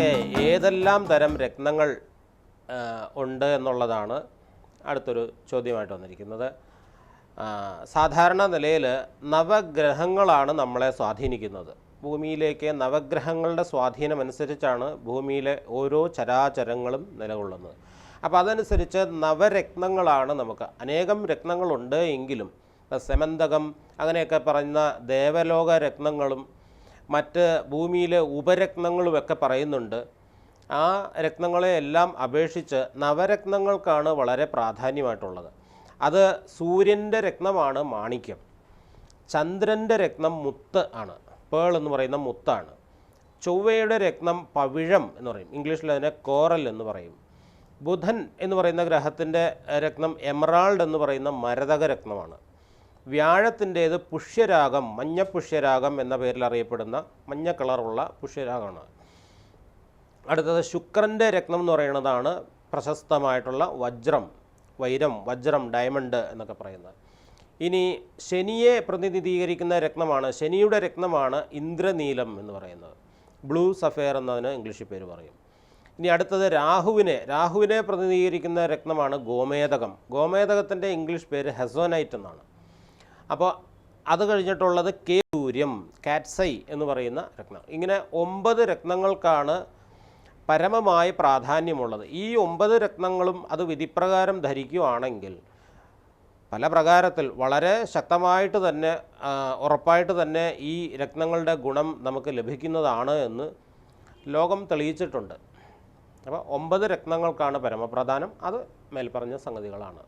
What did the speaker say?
നമുക്ക് ഏതെല്ലാം തരം രത്നങ്ങൾ ഉണ്ട് എന്നുള്ളതാണ് അടുത്തൊരു ചോദ്യമായിട്ട് വന്നിരിക്കുന്നത്. സാധാരണ നിലയിൽ നവഗ്രഹങ്ങളാണ് നമ്മളെ സ്വാധീനിക്കുന്നത്. ഭൂമിയിലേക്ക് നവഗ്രഹങ്ങളുടെ സ്വാധീനമനുസരിച്ചാണ് ഭൂമിയിലെ ഓരോ ചരാചരങ്ങളും നിലകൊള്ളുന്നത്. അപ്പോൾ അതനുസരിച്ച് നവരത്നങ്ങളാണ് നമുക്ക് അനേകം രത്നങ്ങളുണ്ട് എങ്കിലും സെമന്തകം അങ്ങനെയൊക്കെ പറയുന്ന ദേവലോക രത്നങ്ങളും മറ്റ് ഭൂമിയിലെ ഉപരത്നങ്ങളുമൊക്കെ പറയുന്നുണ്ട്. ആ രത്നങ്ങളെയെല്ലാം അപേക്ഷിച്ച് നവരത്നങ്ങൾക്കാണ് വളരെ പ്രാധാന്യമായിട്ടുള്ളത്. അത് സൂര്യന്റെ രത്നമാണ് മാണിക്യം. ചന്ദ്രന്റെ രത്നം മുത്ത് ആണ്. പേൾ എന്ന് പറയുന്ന മുത്താണ്. ചൊവ്വയുടെ രത്നം പവിഴം എന്ന് പറയും. ഇംഗ്ലീഷിൽ അതിനെ കോറൽ എന്ന് പറയും. ബുധൻ എന്ന് പറയുന്ന ഗ്രഹത്തിന്റെ രത്നം എമറാൾഡ് എന്ന് പറയുന്ന മരതക രത്നമാണ്. വ്യാഴത്തിന്റേത് പുഷ്യരാഗം മഞ്ഞ പുഷ്യരാഗം എന്ന പേരിൽ അറിയപ്പെടുന്ന മഞ്ഞ കളറുള്ള പുഷ്യരാഗമാണ്. അടുത്തത് ശുക്രന്റെ രത്നം എന്ന് പറയുന്നതാണ് പ്രശസ്തമായിട്ടുള്ള വജ്രം വൈരം വജ്രം ഡയമണ്ട് എന്നൊക്കെ പറയുന്നത്. ഇനി ശനിയെ പ്രതിനിധീകരിക്കുന്ന രത്നമാണ് ശനിയുടെ രത്നമാണ് ഇന്ദ്രനീലം എന്ന് പറയുന്നത്. ബ്ലൂ സഫയർ എന്നതിന് ഇംഗ്ലീഷ് പേര് പറയും. ഇനി അടുത്തത് രാഹുവിനെ രാഹുവിനെ പ്രതിനിധീകരിക്കുന്ന രത്നമാണ് ഗോമേതകം. ഗോമേതകത്തിന്റെ ഇംഗ്ലീഷ് പേര് ഹെസോനൈറ്റ് എന്നാണ്. അപ്പോൾ അത് കഴിഞ്ഞിട്ടുള്ളത് കേസൂര്യം കാറ്റ്സൈ എന്ന് പറയുന്ന രത്നം. ഇങ്ങനെ ഒമ്പത് രത്നങ്ങൾക്കാണ് പരമമായ പ്രാധാന്യമുള്ളത്. ഈ ഒമ്പത് രത്നങ്ങളും അത് വിധിപ്രകാരം ധരിക്കുകയാണെങ്കിൽ പല പ്രകാരത്തിൽ വളരെ ശക്തമായിട്ട് തന്നെ ഉറപ്പായിട്ട് തന്നെ ഈ രത്നങ്ങളുടെ ഗുണം നമുക്ക് ലഭിക്കുന്നതാണ് എന്ന് ലോകം തെളിയിച്ചിട്ടുണ്ട്. അപ്പോൾ ഒമ്പത് രത്നങ്ങൾക്കാണ് പരമപ്രധാനം അത് മേൽപ്പറഞ്ഞ സംഗതികളാണ്.